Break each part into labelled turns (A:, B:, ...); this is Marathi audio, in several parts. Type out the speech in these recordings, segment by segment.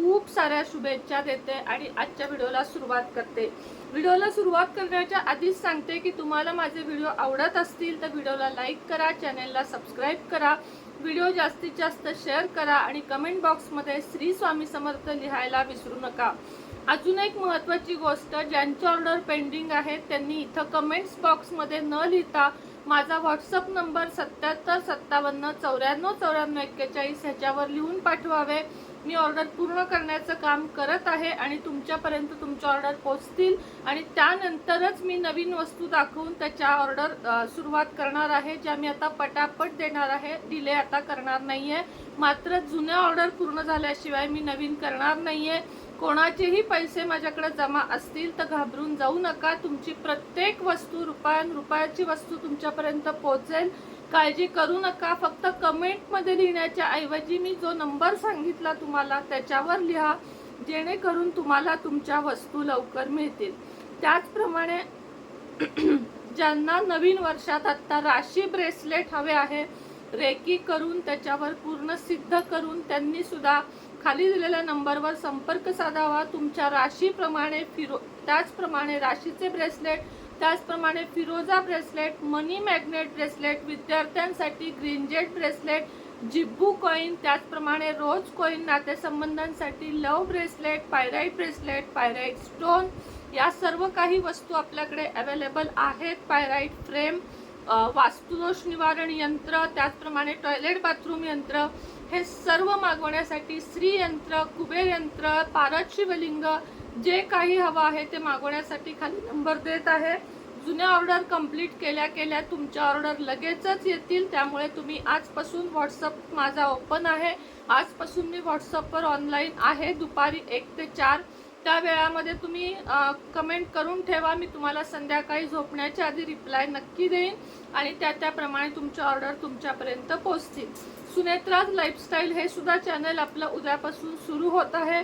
A: खूप साऱ्या शुभेच्छा देते आणि आजच्या व्हिडिओला सुरुवात करते. व्हिडिओला सुरुवात करण्याच्या आधीच सांगते की तुम्हाला माझे व्हिडिओ आवडत असतील तर व्हिडिओला लाईक करा चॅनेलला सबस्क्राईब करा व्हिडिओ जास्तीत जास्त शेअर करा आणि कमेंट बॉक्समध्ये श्री स्वामी समर्थ लिहायला विसरू नका. अजून एक महत्त्वाची गोष्ट ज्यांची ऑर्डर पेंडिंग आहे त्यांनी इथं कमेंट्स बॉक्समध्ये न लिहिता माझा व्हॉट्सअप नंबर सत्याहत्तर सत्तावन्न चौऱ्याण्णव चौऱ्याण्णव एक्केचाळीस ह्याच्यावर लिहून पाठवावे. मी ऑर्डर पूर्ण करण्याचं काम करत आहे आणि तुमच्यापर्यंत तुमच्या ऑर्डर पोचतील आणि त्यानंतरच मी नवीन वस्तू दाखवून त्याच्या ऑर्डर सुरुवात करणार आहे ज्या मी आता पटापट देणार आहे. डिले आता करणार नाही आहे मात्र जुन्या ऑर्डर पूर्ण झाल्याशिवाय मी नवीन करणार नाही आहे कोणाचेही पैसे माझ्याकडे जमा असतील तर घाबरून जाऊ नका. तुमची प्रत्येक वस्तू रुपयान रुपयाची वस्तू तुमच्यापर्यंत पोहोचेल. काळजी करू नका. फक्त कमेंटमध्ये लिहिण्याच्या ऐवजी मी जो नंबर सांगितला तुम्हाला त्याच्यावर लिहा. जेणेकरून तुम्हाला तुमच्या वस्तू लवकर मिळतील. त्याचप्रमाणे ज्यांना नवीन वर्षात आत्ता राशी ब्रेसलेट हवे आहे रेकी करून त्याच्यावर पूर्ण सिद्ध करून त्यांनी सुद्धा खाली दिलेल्या नंबरवर संपर्क साधावा. तुमच्या राशीप्रमाणे फिरो त्याचप्रमाणे राशीचे ब्रेसलेट त्याचप्रमाणे फिरोजा ब्रेसलेट मनी मॅग्नेट ब्रेसलेट विद्यार्थ्यांसाठी ग्रीनजेट ब्रेसलेट जिब्बू कॉईन त्याचप्रमाणे rose coin नातेसंबंधांसाठी love bracelet pyrite bracelet pyrite stone या सर्व काही वस्तू आपल्याकडे अवेलेबल आहेत. पायराईट फ्रेम वास्तुदोष निवारण यंत्र त्याचप्रमाणे टॉयलेट बाथरूम यंत्र हे सर्व मागवण्यासाठी श्री यंत्र कुबेर यंत्र पारद शिवलिंग जे काही हवं आहे ते मागवण्यासाठी खाली नंबर देत आहे. जुन्या ऑर्डर कंप्लीट केल्या केल्या तुमच्या ऑर्डर लगेचच येतील. त्यामुळे तुम्ही आजपासून व्हॉट्सअप माझा ओपन आहे. आजपासून मी व्हॉट्सअपवर ऑनलाईन आहे. दुपारी एक ते चार. त्या वेळामध्ये तुम्ही कमेंट करून ठेवा. मी तुम्हाला संध्याकाळी झोपण्याच्या आधी रिप्लाय नक्की देईन आणि त्या त्याप्रमाणे तुमच्या ऑर्डर तुमच्यापर्यंत पोहोचतील. सुनेत्राज लाईफस्टाईल हे सुद्धा चॅनल आपलं उद्यापासून सुरू होत आहे.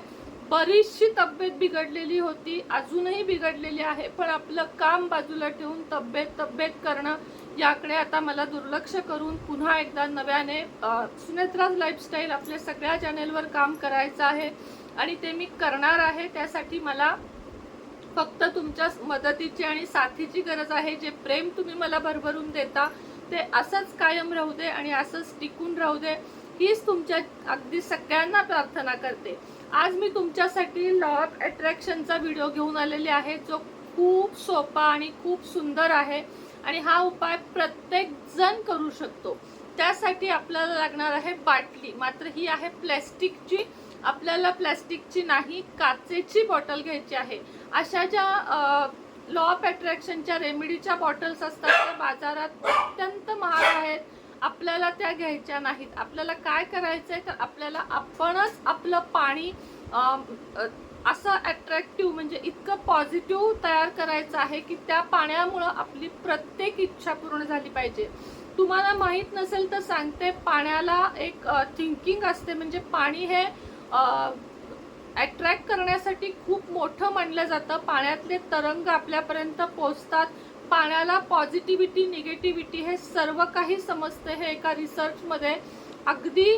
A: बरीचशी तब्येत बिघडलेली होती अजूनही बिघडलेली आहे पण आपलं काम बाजूला ठेवून तब्येत तब्येत करणं याकडे आता मला दुर्लक्ष करून पुन्हा एकदा नव्याने सुनेत्राज लाईफस्टाईल आपल्या सगळ्या चॅनेलवर काम करायचं आहे आणि ते मी करणार आहे त्यासाठी मला फक्त तुमच्या मदतीची आणि साथीची गरज आहे जे प्रेम तुम्ही मला भरभरून देता ते असंच कायम राहू दे आणि असंच टिकून राहू दे हीच तुमच्या अगदी सगळ्यांना प्रार्थना करते. आज मी तुमच्यासाठी लॉ ऑफ अट्रॅक्शनचा व्हिडिओ घेऊन आलेले आहे जो खूप सोपा आणि खूप सुंदर आहे आणि हा उपाय प्रत्येक जण करू शकतो. त्यासाठी आपल्याला लागणार आहे बाटली. मात्र ही आहे प्लॅस्टिकची. आपल्याला प्लॅस्टिकची नाही काचेची बॉटल घ्यायची आहे. अशा ज्या लॉ ऑफ अट्रॅक्शनच्या रेमेडीच्या बॉटल्स असतात त्या बाजारात अत्यंत महाग आहेत. आपल्याला त्या घ्यायच्या नाहीत. आपल्याला काय करायचं आहे तर आपल्याला आपणच आपलं पाणी असं अट्रॅक्टिव्ह म्हणजे इतकं पॉझिटिव्ह तयार करायचं आहे की त्या पाण्यामुळं आपली प्रत्येक इच्छा पूर्ण झाली पाहिजे. तुम्हाला माहीत नसेल तर सांगते पाण्याला एक थिंकिंग असते म्हणजे पाणी हे अट्रॅक्ट करण्यासाठी खूप मोठं मानलं जातं. पाण्यातले तरंग आपल्यापर्यंत पोचतात पाण्याला पॉझिटिव्हिटी निगेटिव्हिटी हे सर्व काही समजते हे एका रिसर्चमध्ये अगदी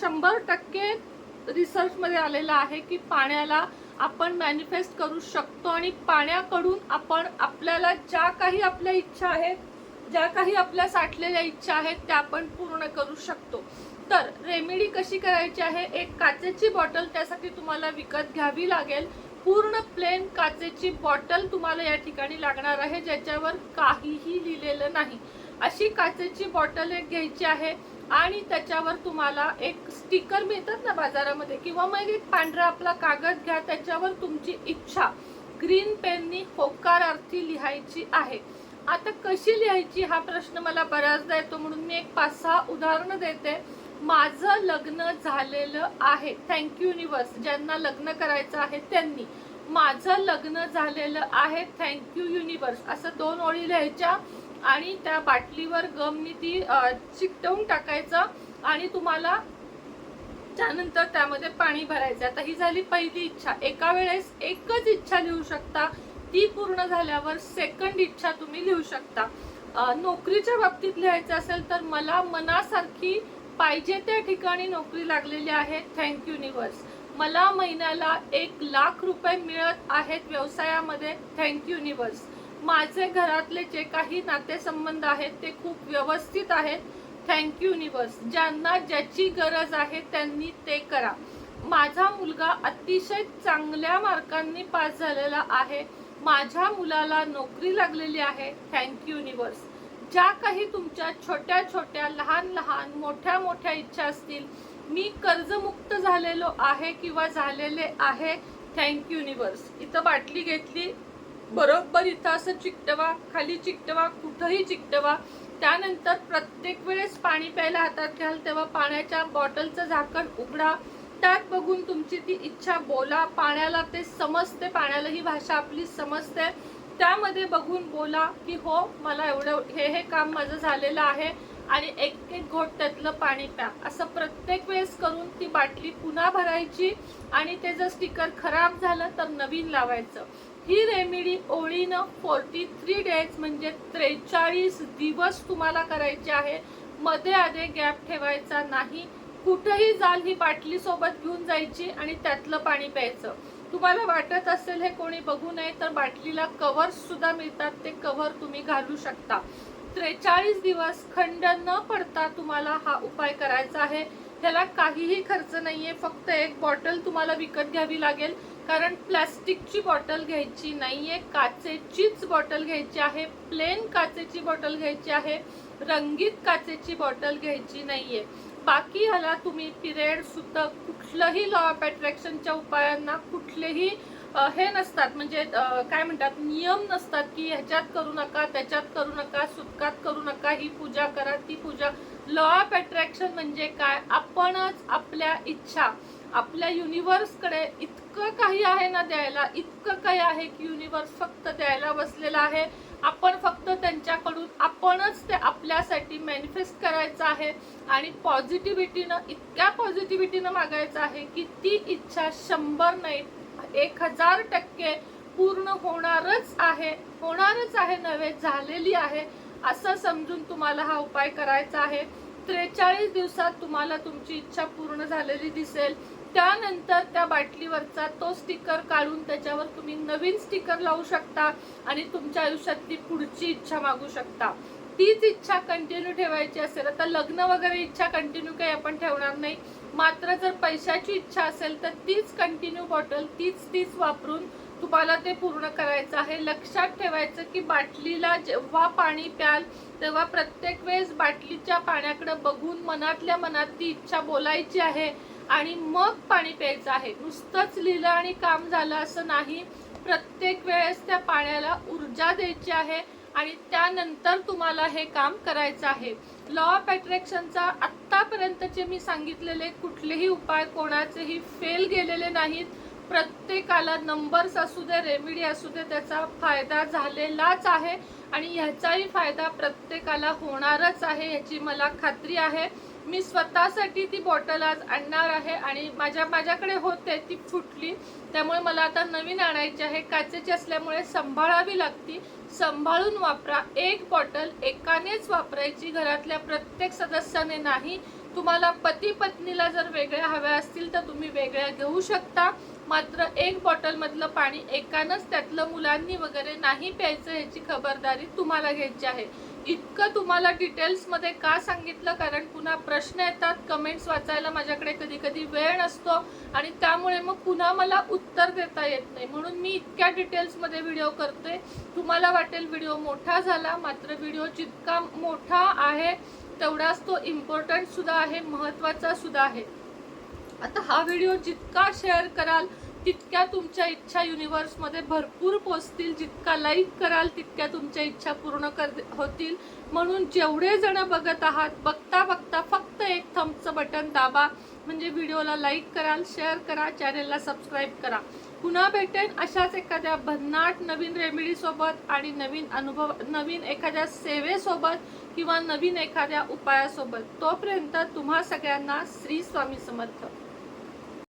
A: शंभर टक्के रिसर्चमध्ये आलेलं आहे की पाण्याला आपण मॅनिफेस्ट करू शकतो आणि पाण्याकडून आपण आपल्याला ज्या काही आपल्या इच्छा आहेत ज्या काही आपल्या साठलेल्या इच्छा आहेत त्या आपण पूर्ण करू शकतो. तर रेमेडी कशी करायची आहे? एक काचेची बॉटल त्यासाठी तुम्हाला विकत घ्यावी लागेल. पूर्ण प्लेन का ची बॉटल तुम्हाला या ठिकाणी लागणार आहे ज्याच्यावर काहीही लिहिलेलं नाही. अशी काचेची बॉटल एक घ्यायची आहे आणि त्याच्यावर तुम्हाला एक स्टिकर मिळतात ना बाजारामध्ये किंवा मग एक पांढरा आपला कागद घ्या त्याच्यावर तुमची इच्छा. ग्रीन पेननी होकारार्थी लिहायची आहे. आता कशी लिहायची हा प्रश्न मला बऱ्याचदा येतो म्हणून मी एक पाच सहा उदाहरणं देते. माझं लग्न झालेलं आहे. थँक्यू युनिवर्स ज्यांना लग्न करायचं आहे त्यांनी. माझं लग्न झालेलं आहे. थँक्यू युनिवर्स असं दोन ओळी लिहायच्या आणि त्या बाटलीवर गमनी ती चिकटवून टाकायचं आणि तुम्हाला त्यानंतर त्यामध्ये पाणी भरायचं. आता ही झाली पहिली इच्छा. एका वेळेस एकच इच्छा लिहू शकता. ती पूर्ण झाल्यावर सेकंड इच्छा तुम्ही लिहू शकता. नोकरीच्या बाबतीत लिहायचं असेल तर मला मनासारखी पाहिजे त्या ठिकाणी नोकरी लागलेली आहे. थँक युनिवर्स मला महिन्याला एक लाख रुपये मिळत आहेत व्यवसायामध्ये. थँक युनिवर्स माझे घरातले जे काही नातेसंबंध आहेत ते खूप व्यवस्थित आहेत. थँक युनिवर्स ज्यांना ज्याची गरज आहे त्यांनी ते करा. माझा मुलगा अतिशय चांगल्या मार्कांनी पास झालेला आहे. माझ्या मुलाला नोकरी लागलेली आहे. थँक युनिवर्स ज्या काही तुमच्या छोट्या छोट्या लहान लहान मोठ्या मोठ्या इच्छा असतील मी कर्जमुक्त झालेलो आहे किंवा झालेले आहे. थँक युनिवर्स इथं बाटली घेतली. बरोबर इथं असं चिकटवा खाली चिकटवा कुठंही चिकटवा. त्यानंतर प्रत्येक वेळेस पाणी प्यायला हातात घ्याल तेव्हा पाण्याच्या बॉटलचं झाकण उघडा. त्यात बघून तुमची ती इच्छा बोला. पाण्याला ते समजते पाण्याला ही भाषा आपली समजते. त्यामध्ये बघून बोला की हो मला एवढं हे हे काम माझं झालेलं आहे. आणि एक एक घोट त्यातलं पाणी प्या. असं प्रत्येक वेळेस करून ती बाटली पुन्हा भरायची आणि ते जर स्टिकर खराब झालं तर नवीन लावायचं. ही रेमेडी ओळीनं फोर्टी थ्री डेज म्हणजे त्रेचाळीस दिवस तुम्हाला करायचे आहे. मध्ये आधे गॅप ठेवायचा नाही. कुठेही जाल ही बाटली सोबत घेऊन जायची आणि त्यातलं पाणी प्यायचं. तुम्हाला वाटत असेल हे कोणी बघू नये तर बाटलीला कव्हर सुद्धा मिळतात. ते कव्हर तुम्ही घालू शकता. त्रेचाळीस दिवस खंड न पडता तुम्हाला हा उपाय करायचा आहे. त्याला काहीही खर्च नाहीये. फक्त एक बॉटल तुम्हाला विकत घ्यावी लागेल. कारण प्लॅस्टिकची बॉटल घ्यायची नाहीये. काचेचीच बॉटल घ्यायची आहे. प्लेन काचेची बॉटल घ्यायची आहे. रंगीत काचेची बॉटल घ्यायची नाहीये. बाकी ह्याला तुम्ही पिरियड सुद्धा कुठलंही लॉ ऑफ अट्रॅक्शनच्या उपायांना कुठलेही हे नसतात. म्हणजे काय म्हणतात नियम नसतात की ह्याच्यात करू नका त्याच्यात करू नका सुटकात करू नका ही पूजा करा ती पूजा. लॉ ऑफ अट्रॅक्शन म्हणजे काय? आपणच आपल्या इच्छा आपल्या युनिव्हर्सकडे इतकं काही आहे ना द्यायला इतकं काही आहे की युनिव्हर्स फक्त द्यायला बसलेला आहे. आपण फक्त त्यांच्याकडून आपणच ते आपल्यासाठी मॅनिफेस्ट करायचं आहे. आणि पॉझिटिव्हिटीनं इतक्या पॉझिटिव्हिटीनं मागायचं आहे की ती इच्छा शंभर नाही एक हजार टक्के पूर्ण होणारच आहे होणारच आहे नव्हे झालेली आहे असं समजून तुम्हाला हा उपाय करायचा आहे. त्रेचाळीस दिवसात तुम्हाला तुमची इच्छा पूर्ण झालेली दिसेल. त्यानंतर त्या बाटलीवरचा तो स्टिकर काढून त्याच्यावर तुम्ही नवीन स्टिकर लावू शकता आणि तुमच्या आयुष्यातली पुढची इच्छा मागू शकता. तीच इच्छा कंटिन्यू ठेवायची असेल. आता लग्न वगैरे इच्छा कंटिन्यू काही आपण ठेवणार नाही. मात्र जर पैशाची इच्छा असेल तर तीच कंटिन्यू बॉटल तीच तीच वापरून तुम्हाला ते पूर्ण करायचं आहे. लक्षात ठेवायचं की बाटलीला जेव्हा पाणी प्याल तेव्हा प्रत्येक वेळेस बाटलीच्या पाण्याकडे बघून मनातल्या मनात ती इच्छा बोलायची आहे आणि मग पाणी प्यायचं आहे. नुसतंच लिहिलं आणि काम झालं असं नाही. प्रत्येक वेळेस त्या पाण्याला ऊर्जा द्यायची आहे. आणि त्यानंतर तुम्हाला हे काम करायचं आहे. लॉ ऑफ अट्रॅक्शनचा आत्तापर्यंतचे मी सांगितलेले कुठलेही उपाय कोणाचेही फेल गेलेले नाहीत. प्रत्येकाला नंबर्स असू दे रेमेडी असू दे त्याचा फायदा झालेलाच आहे. आणि ह्याचाही फायदा प्रत्येकाला होणारच आहे याची मला खात्री आहे. मी स्वतःसाठी ती बॉटल आज आणणार आहे आणि माझ्या माझ्याकडे होते ती फुटली. त्यामुळे मला आता नवीन आणायची आहे. काचेची असल्यामुळे सांभाळावी लागती. सांभाळून वापरा. एक बॉटल एकानेच वापरायची. घरातल्या प्रत्येक सदस्याने नाही. तुम्हाला पती पत्नीला जर वेगळ्या हव्या असतील तर तुम्ही वेगळ्या घेऊ शकता. मात्र एक बॉटलमधलं पाणी एकानंच त्यातलं मुलांनी वगैरे नाही प्यायचं ह्याची खबरदारी तुम्हाला घ्यायची आहे. इतकं तुम्हाला डिटेल्समध्ये का सांगितलं? कारण पुन्हा प्रश्न येतात कमेंट्स वाचायला माझ्याकडे कधी कधी वेळ नसतो आणि त्यामुळे मग पुन्हा मला उत्तर देता येत नाही. म्हणून मी इतक्या डिटेल्समध्ये व्हिडिओ करते. तुम्हाला वाटेल व्हिडिओ मोठा झाला मात्र व्हिडिओ जितका मोठा आहे तेवढाच तो इम्पॉर्टंटसुद्धा आहे महत्त्वाचासुद्धा आहे. आता हा व्हिडिओ जितका शेअर कराल तितक्या तुमच्या इच्छा युनिव्हर्समध्ये भरपूर पोचतील जितका लाईक कराल तितक्या तुमच्या इच्छा पूर्ण कर होतील. म्हणून जेवढे जण बघत आहात बघता बघता फक्त एक थम्सचं बटन दाबा. म्हणजे व्हिडिओला लाईक कराल शेअर करा चॅनेलला सबस्क्राईब करा. पुन्हा भेटेन अशाच एखाद्या भन्नाट नवीन रेमेडीसोबत आणि नवीन अनुभव नवीन एखाद्या सेवेसोबत किंवा नवीन एखाद्या उपायासोबत. तोपर्यंत तुम्हा सगळ्यांना श्री स्वामी समर्थ.